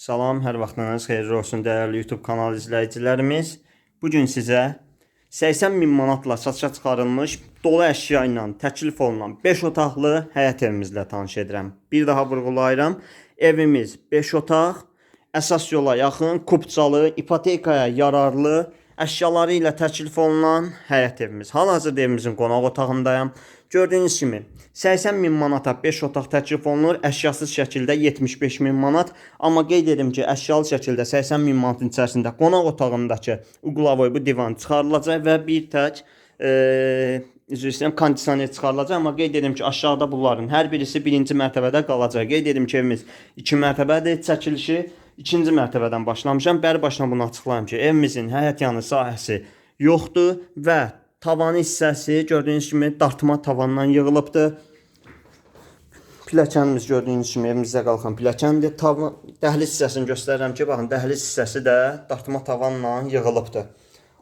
Salam, hər vaxtınız xeyirli olsun dəyərli YouTube kanalı izləyicilərimiz. Bu gün sizə 80 min manatla satışa çıxarılmış dolu əşya ilə təklif olunan 5 otaqlı həyət evimizlə tanış edirəm. Bir daha vurğulayıram. Evimiz 5 otaq, əsas yola yaxın, kupçalı, ipotekaya yararlı əşyaları ilə təklif olunan həyət evimiz. Hal-hazırda evimizin qonaq otağındayam. Gördüyünüz kimi 80 min manata 5 otaq təklif olunur, əşyasız şəkildə 75 min manat. Amma qeyd edim ki, əşyalı şəkildə 80 min manatın içərisində qonaq otağındakı uqlavoy bu divan çıxarılacaq və bir tək e, üzr istəyirəm kondisioner çıxarılacaq. Amma qeyd edim ki, aşağıda bunların hər birisi birinci mərtəbədə qalacaq. Qeyd edim ki, evimiz 2 mərtəbədir, çəkilişi ikinci mərtəbədən başlamışam. Bəri başdan bunu açıqlayım ki, evimizin həyət yanı sahəsi yoxdur və tavanı hissəsi gördüyünüz kimi dartma tavandan yığılıbdır. Pilləkənimiz gördüyünüz kimi evimizdə qalxan pilləkəndir. Tavan dəhliz hissəsini göstərirəm ki, baxın dəhliz hissəsi də dartma tavanla yığılıbdır.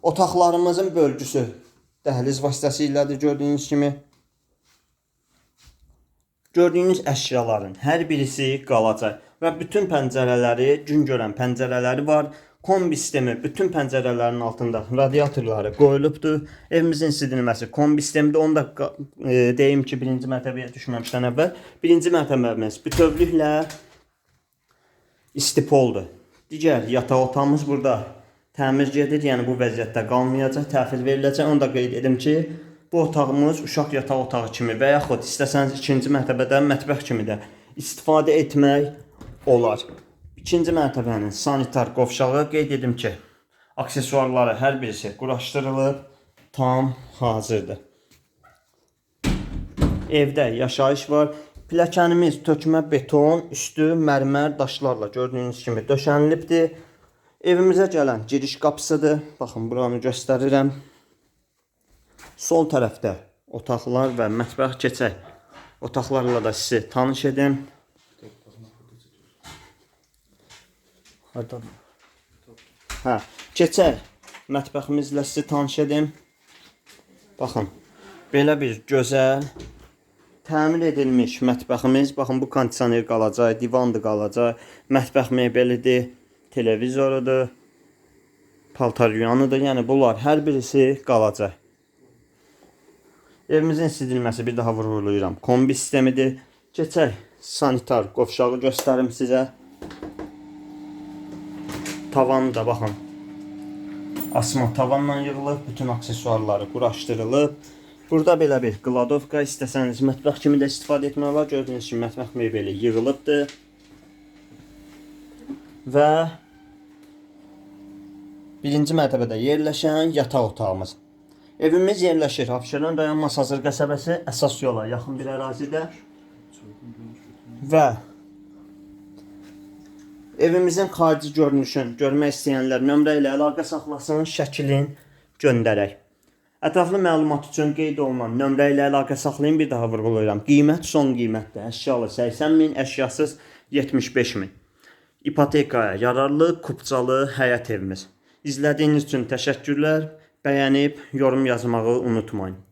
Otaqlarımızın bölgüsü dəhliz vasitəsilədir gördüyünüz kimi. Gördüyünüz əşyaların hər birisi qalacaq və bütün pəncərələri gün görən pəncərələri var. Kombi sistemi bütün pəncərələrin altında radiatorları qoyulubdur. Evimizin isidilməsi kombi sistemidir. Onu da e, deyim ki, birinci mərtəbəyə düşməmişdən əvvəl birinci mərtəbəmiz bütövlüklə istipoldur. Digər yataq otağımız burada təmir gedir, yəni bu vəziyyətdə qalmayacaq, təhvil veriləcək. Onu da qeyd edim ki, bu otağımız uşaq yataq otağı kimi və yaxud istəsəniz ikinci mərtəbədə mətbəx kimi də istifadə etmək olar. İkinci mərtəbənin sanitar qovşağı qeyd edim ki, aksesuarları hər birisi quraşdırılıb, tam hazırdır. Evdə yaşayış var. Pilləkənimiz tökmə beton, üstü mərmər daşlarla gördüyünüz kimi döşənilibdir. Evimizə gələn giriş qapısıdır. Baxın, buranı göstərirəm. Sol tərəfdə otaqlar və mətbəx keçək. Otaqlarla da sizi tanış edim. Hardan? Hə, keçək. Mətbəximizlə sizi tanış edim. Baxın, belə bir gözəl təmir edilmiş mətbəximiz. Baxın bu kondisioner qalacaq, divandır qalacaq, mətbəx mebelidir, televizorudur, paltar yuyanıdır. Yəni bunlar hər birisi qalacaq. Evimizin isidilməsi bir daha vurğulayıram. Kombi sistemidir. Keçək sanitar qovşağı göstərim sizə. Tavanı da baxın. Asma tavanla yığılıb, bütün aksesuarları quraşdırılıb. Burada belə bir qladovka istəsəniz mətbəx kimi də istifadə etmək olar. Gördüyünüz kimi mətbəx mebeli yığılıbdır. Və birinci mərtəbədə yerləşən yataq otağımız. Evimiz yerləşir Abşeron rayon Masazır qəsəbəsi əsas yola yaxın bir ərazidə. Və evimizin xarici görünüşünü görmək istəyənlər nömrə ilə əlaqə saxlasın, şəklin göndərək. Ətraflı məlumat üçün qeyd olunan nömrə ilə əlaqə saxlayın, bir daha vurğulayıram. Qiymət son qiymətdir. Əşyalı 80 min, əşyasız 75 min. İpotekaya yararlı kupçalı həyət evimiz. İzlədiyiniz üçün təşəkkürlər. Bəyənib yorum yazmağı unutmayın.